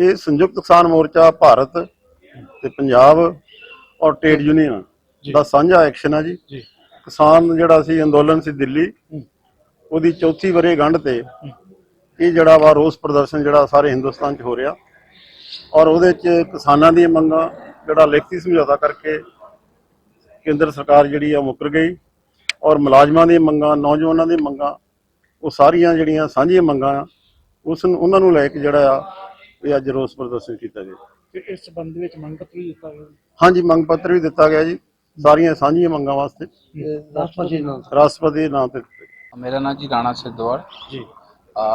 ਇਹ ਸੰਯੁਕਤ ਕਿਸਾਨ ਮੋਰਚਾ ਭਾਰਤ ਤੇ ਪੰਜਾਬ ਔਰ ਟ੍ਰੇਡ ਯੂਨੀਅਨ ਦਾ ਸਾਂਝਾ ਐਕਸ਼ਨ ਆ ਜੀ। ਕਿਸਾਨ ਜਿਹੜਾ ਸੀ ਅੰਦੋਲਨ ਸੀ ਦਿੱਲੀ। ਉਹਦੀ ਚੌਥੀ ਵਰੇ ਗੰਢ ਤੇ ਇਹ ਜਿਹੜਾ ਵਾ ਰੋਸ ਪ੍ਰਦਰਸ਼ਨ ਜਿਹੜਾ ਸਾਰੇ ਹਿੰਦੁਸਤਾਨ 'ਚ ਹੋ ਰਿਹਾ ਔਰ ਉਹਦੇ 'ਚ ਕਿਸਾਨਾਂ ਦੀਆਂ ਮੰਗਾਂ ਜਿਹੜਾ ਲਿਖਤੀ ਸਮਝੌਤਾ ਕਰਕੇ ਕੇਂਦਰ ਸਰਕਾਰ ਜਿਹੜੀ ਆ ਮੁੱਕਰ ਗਈ ਔਰ ਮੁਲਾਜ਼ਮਾਂ ਦੀਆਂ ਮੰਗਾਂ ਨੌਜਵਾਨਾਂ ਦੀਆਂ ਮੰਗਾਂ ਉਹ ਸਾਰੀਆਂ ਜਿਹੜੀਆਂ ਸਾਂਝੀਆਂ ਮੰਗਾਂ ਆ ਉਸ ਨੂੰ ਉਹਨਾਂ ਨੂੰ ਲੈ ਕੇ ਜਿਹੜਾ ਆ ਇਹ ਅੱਜ ਰੋਸ ਪ੍ਰਦਰਸ਼ਨ ਕੀਤਾ ਗਿਆ। ਤੇ ਇਸ ਸੰਬੰਧ ਵਿੱਚ ਮੰਗ ਪੱਤਰ ਵੀ ਦਿੱਤਾ ਗਿਆ। ਹਾਂਜੀ ਮੰਗ ਪੱਤਰ ਵੀ ਦਿੱਤਾ ਗਿਆ ਜੀ। ਸਾਰੀਆਂ ਸਾਂਝੀਆਂ ਮੰਗਾਂ ਵਾਸਤੇ। ਰਾਸ਼ਟਰਪਤੀ ਨਾਲ ਰਾਸ਼ਟਰਪਤੀ ਦੇ ਨਾਮ ਤੇ ਮੇਰਾ ਨਾਮ ਜੀ ਰਾਣਾ ਸਿੱਧਵਾੜ ਜੀ।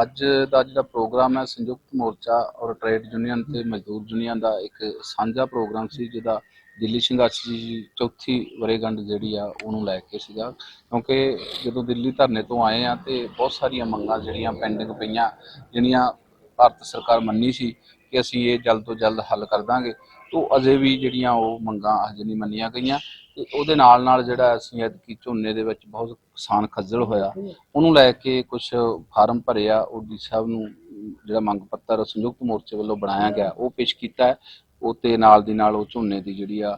ਅੱਜ ਦਾ ਜਿਹੜਾ ਪ੍ਰੋਗਰਾਮ ਹੈ ਸੰਯੁਕਤ ਮੋਰਚਾ ਔਰ ਟ੍ਰੇਡ ਯੂਨੀਅਨ ਤੇ ਮਜ਼ਦੂਰ ਯੂਨੀਅਨ ਦਾ ਇੱਕ ਸਾਂਝਾ ਪ੍ਰੋਗਰਾਮ ਸੀ ਜਿਹਦਾ ਦਿੱਲੀ ਸੰਘਰਸ਼ ਦੀ ਚੌਥੀ ਵਰੇਗੰਢ ਜਿਹੜੀ ਆ ਉਹਨੂੰ ਲੈ ਕੇ ਸੀਗਾ। ਕਿਉਂਕਿ ਜਦੋਂ ਦਿੱਲੀ ਧਰਨੇ ਤੋਂ ਆਏ ਆ ਤੇ ਬਹੁਤ ਸਾਰੀਆਂ ਮੰਗਾਂ ਜਿਹੜੀਆਂ ਪੈਂਡਿੰਗ ਪਈਆਂ ਜਿਹੜੀਆਂ ਭਾਰਤ ਸਰਕਾਰ ਮੰਨੀ ਸੀ ਕਿ ਅਸੀਂ ਇਹ ਜਲਦ ਤੋਂ ਜਲਦ ਹੱਲ ਕਰ ਦਾਂਗੇ, ਤੋਂ ਅਜੇ ਵੀ ਜਿਹੜੀਆਂ ਉਹ ਮੰਗਾਂ ਅਜੇ ਨਹੀਂ ਮੰਨੀਆਂ ਗਈਆਂ। ਤੇ ਉਹਦੇ ਨਾਲ ਨਾਲ ਜਿਹੜਾ ਅਸੀਂ ਐਤਕੀ ਝੋਨੇ ਦੇ ਵਿੱਚ ਬਹੁਤ ਕਿਸਾਨ ਖੱਜਲ ਹੋਇਆ, ਉਹਨੂੰ ਲੈ ਕੇ ਕੁਝ ਫਾਰਮ ਭਰੇ ਓਡੀ ਸਾਹਿਬ ਨੂੰ ਜਿਹੜਾ ਮੰਗ ਪੱਤਰ ਸੰਯੁਕਤ ਮੋਰਚੇ ਵੱਲੋਂ ਬਣਾਇਆ ਗਿਆ, ਉਹ ਪੇਸ਼ ਕੀਤਾ। ਹੈ ਉਹ ਨਾਲ ਦੀ ਨਾਲ ਉਹ ਝੋਨੇ ਦੀ ਜਿਹੜੀ ਆ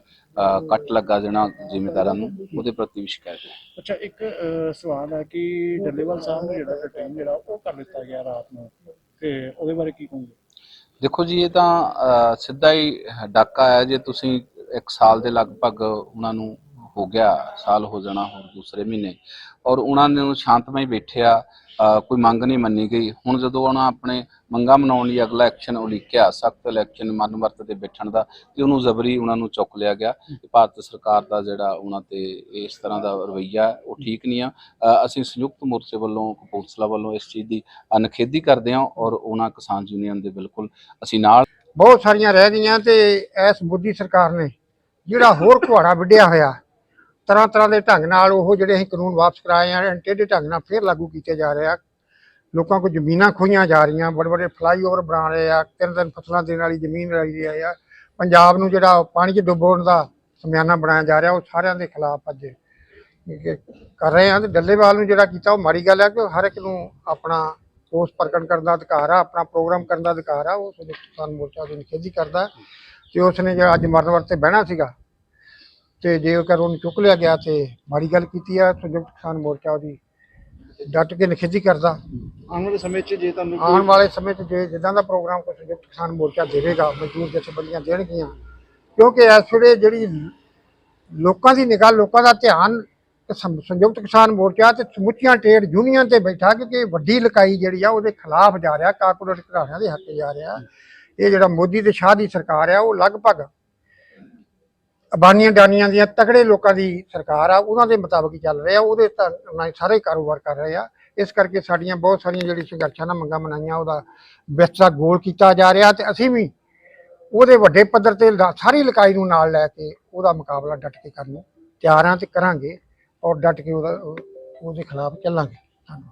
ਕੱਟ ਲੱਗਾ ਦੇਣਾ ਜ਼ਿਮੀਂਦਾਰਾਂ ਨੂੰ, ਉਹਦੇ ਪ੍ਰਤੀ ਵੀ ਸ਼ਿਕਾਇਤ ਹੈ। ਅੱਛਾ, ਇੱਕ ਸਵਾਲ ਹੈ ਕਿ ਡੱਲੇਵਾਲ ਸਾਹਿਬ ਨੂੰ ਜਿਹੜਾ ਡਿਟੇਨ ਜਿਹੜਾ ਉਹ ਕਰ ਦਿੱਤਾ ਗਿਆ ਰਾਤ ਨੂੰ। ਤੇ ਉਹਦੇ ਬਾਰੇ ਕੀ ਕਹੋਗੇ? ਦੇਖੋ ਜੀ ਇਹ ਤਾਂ ਅ, ਸਿੱਧਾ ਹੀ ਡਾਕਾ ਹੈ ਜੇ ਤੁਸੀਂ ਇੱਕ ਸਾਲ ਦੇ ਲਗਭਗ ਉਹਨਾਂ ਨੂੰ ਹੋ ਗਿਆ, ਸਾਲ ਹੋ ਜਾਣਾ ਹੁਣ ਦੂਸਰੇ ਮਹੀਨੇ। ਔਰ ਉਹਨਾਂ ਨੇ ਸ਼ਾਂਤਮਈ ਬੈਠਿਆ ਕੋਈ ਮੰਗ ਨਹੀਂ ਮੰਨੀ ਗਈ। ਹੁਣ ਜਦੋਂ ਉਹਨਾਂ ਆਪਣੇ ਮੰਗਾਂ ਮਨਾਉਣ ਲਈ ਅਗਲਾ ਐਕਸ਼ਨ ਉਲੀਕਿਆ ਸਖਤ ਇਲੈਕਸ਼ਨ ਮਨ ਤੇ ਬੈਠਣ ਦਾ, ਤੇ ਉਹਨੂੰ ਜ਼ਬਰੀ ਉਹਨਾਂ ਨੂੰ ਚੁੱਕ ਲਿਆ ਗਿਆ ਭਾਰਤ ਸਰਕਾਰ ਦਾ ਜਿਹੜਾ ਉਹਨਾਂ ਤੇ ਇਸ ਤਰ੍ਹਾਂ ਦਾ ਰਵੱਈਆ, ਉਹ ਠੀਕ ਨਹੀਂ ਆ। ਅਸੀਂ ਸੰਯੁਕਤ ਮੋਰਚੇ ਵੱਲੋਂ, ਕਪੂਰਥਲਾ ਵੱਲੋਂ ਇਸ ਚੀਜ਼ ਦੀ ਅਨਖੇਦੀ ਕਰਦੇ ਹਾਂ ਔਰ ਉਹਨਾਂ ਕਿਸਾਨ ਯੂਨੀਅਨ ਦੇ ਬਿਲਕੁਲ ਅਸੀਂ ਨਾਲ ਬਹੁਤ ਸਾਰੀਆਂ ਰਹਿ ਗਈਆਂ ਤੇ ਇਸ ਮੋਦੀ ਸਰਕਾਰ ਨੇ ਜਿਹੜਾ ਹੋਰ ਕੁਹਾੜਾ ਵਿੱਢਿਆ ਹੋਇਆ ਤਰ੍ਹਾਂ ਤਰ੍ਹਾਂ ਦੇ ਢੰਗ ਨਾਲ ਉਹ ਜਿਹੜੇ ਅਸੀਂ ਕਾਨੂੰਨ ਵਾਪਸ ਕਰਾਏ ਆ ਟੇਢੇ ਢੰਗ ਨਾਲ ਫੇਰ ਲਾਗੂ ਕੀਤੇ ਜਾ ਰਹੇ ਆ। ਲੋਕਾਂ ਕੋਲ ਜ਼ਮੀਨਾਂ ਖੋਈਆਂ ਜਾ ਰਹੀਆਂ ਬੜੇ ਬੜੇ ਫਲਾਈਓਵਰ ਬਣਾ ਰਹੇ ਆ, ਤਿੰਨ ਦਿਨ ਫਸਲਾਂ ਦੇਣ ਵਾਲੀ ਜ਼ਮੀਨ ਲਈ ਰਹੀ ਆ। ਪੰਜਾਬ ਨੂੰ ਜਿਹੜਾ ਪਾਣੀ 'ਚ ਡੁਬੋਣ ਦਾ ਸਮਿਆਨਾ ਬਣਾਇਆ ਜਾ ਰਿਹਾ, ਉਹ ਸਾਰਿਆਂ ਦੇ ਖਿਲਾਫ ਅੱਜ ਕਰ ਰਹੇ ਆ। ਤੇ ਡੱਲੇਵਾਲ ਨੂੰ ਜਿਹੜਾ ਕੀਤਾ, ਉਹ ਮਾੜੀ ਗੱਲ ਹੈ ਕਿ ਹਰ ਇੱਕ ਨੂੰ ਆਪਣਾ ਰੋਸ ਪ੍ਰਗਟ ਕਰਨ ਦਾ ਅਧਿਕਾਰ ਆ, ਆਪਣਾ ਪ੍ਰੋਗਰਾਮ ਕਰਨ ਦਾ ਅਧਿਕਾਰ ਆ, ਉਹ ਸੰਯੁਕਤ ਕਿਸਾਨ ਮੋਰਚਾ ਦੀ ਨਿਖੇਧੀ ਕਰਦਾ। ਹੈ ਤੇ ਉਸਨੇ ਜਿਹੜਾ ਅੱਜ ਮਰਨ ਵਰਤੇ ਬਹਿਣਾ ਸੀਗਾ ਤੇ ਜੇਕਰ ਉਹਨੂੰ ਚੁੱਕ ਲਿਆ ਗਿਆ ਤੇ ਮਾੜੀ ਗੱਲ ਕੀਤੀ ਆ ਸੰਯੁਕਤ ਕਿਸਾਨ ਮੋਰਚਾ ਉਹਦੀ ਡਟ ਕੇ ਨਿਖੇਧੀ ਕਰਦਾ। ਆਉਣ ਵਾਲੇ ਸਮੇਂ 'ਚ ਜੇ ਤੁਹਾਨੂੰ ਆਉਣ ਵਾਲੇ ਸਮੇਂ 'ਚ ਜੇ ਜਿੱਦਾਂ ਦਾ ਪ੍ਰੋਗਰਾਮ ਕੋਈ ਸੰਯੁਕਤ ਕਿਸਾਨ ਮੋਰਚਾ ਦੇਵੇਗਾ ਮਜ਼ਦੂਰ ਜਥੇਬੰਦੀਆਂ ਦੇਣਗੀਆਂ। ਕਿਉਂਕਿ ਇਸ ਵੇਲੇ ਜਿਹੜੀ ਲੋਕਾਂ ਦੀ ਨਿਗਾਹ ਲੋਕਾਂ ਦਾ ਧਿਆਨ ਸੰਯੁਕਤ ਕਿਸਾਨ ਮੋਰਚਾ ਤੇ ਸਮੁੱਚੀਆਂ ਟ੍ਰੇਡ ਯੂਨੀਅਨ ਤੇ ਬੈਠਾ ਕਿਉਂਕਿ ਵੱਡੀ ਲਕਾਈ ਜਿਹੜੀ ਆ ਉਹਦੇ ਖਿਲਾਫ ਜਾ ਰਿਹਾ ਕਾਰਪੋਰੇਟ ਘਰਾਣਿਆਂ ਦੇ ਹੱਕ ਜਾ ਰਿਹਾ। ਇਹ ਜਿਹੜਾ ਮੋਦੀ ਤੇ ਸ਼ਾਹ ਦੀ ਸਰਕਾਰ ਆ ਉਹ ਲਗਭਗ ਅਬਾਨੀਆਂ ਡਾਨੀਆਂ ਦੀਆਂ ਤਕੜੇ ਲੋਕਾਂ ਦੀ ਸਰਕਾਰ ਆ, ਉਹਨਾਂ ਦੇ ਮੁਤਾਬਕ ਹੀ ਚੱਲ ਰਿਹਾ, ਉਹਦੇ ਨਾਲ ਸਾਰੇ ਕਾਰੋਬਾਰ ਕਰ ਰਹੇ ਆ। ਇਸ ਕਰਕੇ ਸਾਡੀਆਂ ਬਹੁਤ ਸਾਰੀਆਂ ਜਿਹੜੀ ਸੰਘਰਸ਼ਾਂ ਨਾਲ ਮੰਗਾਂ ਮਨਾਈਆਂ, ਉਹਦਾ ਵਿਸਤਰਾ ਗੋਲ ਕੀਤਾ ਜਾ ਰਿਹਾ ਤੇ ਅਸੀਂ ਵੀ ਉਹਦੇ ਵੱਡੇ ਪੱਧਰ ਤੇ ਲਾ- ਸਾਰੀ ਇਲਾਕਾਈ ਨੂੰ ਨਾਲ ਲੈ ਕੇ ਉਹਦਾ ਮੁਕਾਬਲਾ ਡਟ ਕੇ ਕਰਨ ਨੂੰ ਤਿਆਰ ਹਾਂ ਤੇ ਕਰਾਂਗੇ ਔਰ ਡਟ ਕੇ ਉਹਦਾ ਉਹਦੇ ਖਿਲਾਫ ਚੱਲਾਂਗੇ। ਧੰਨਵਾਦ।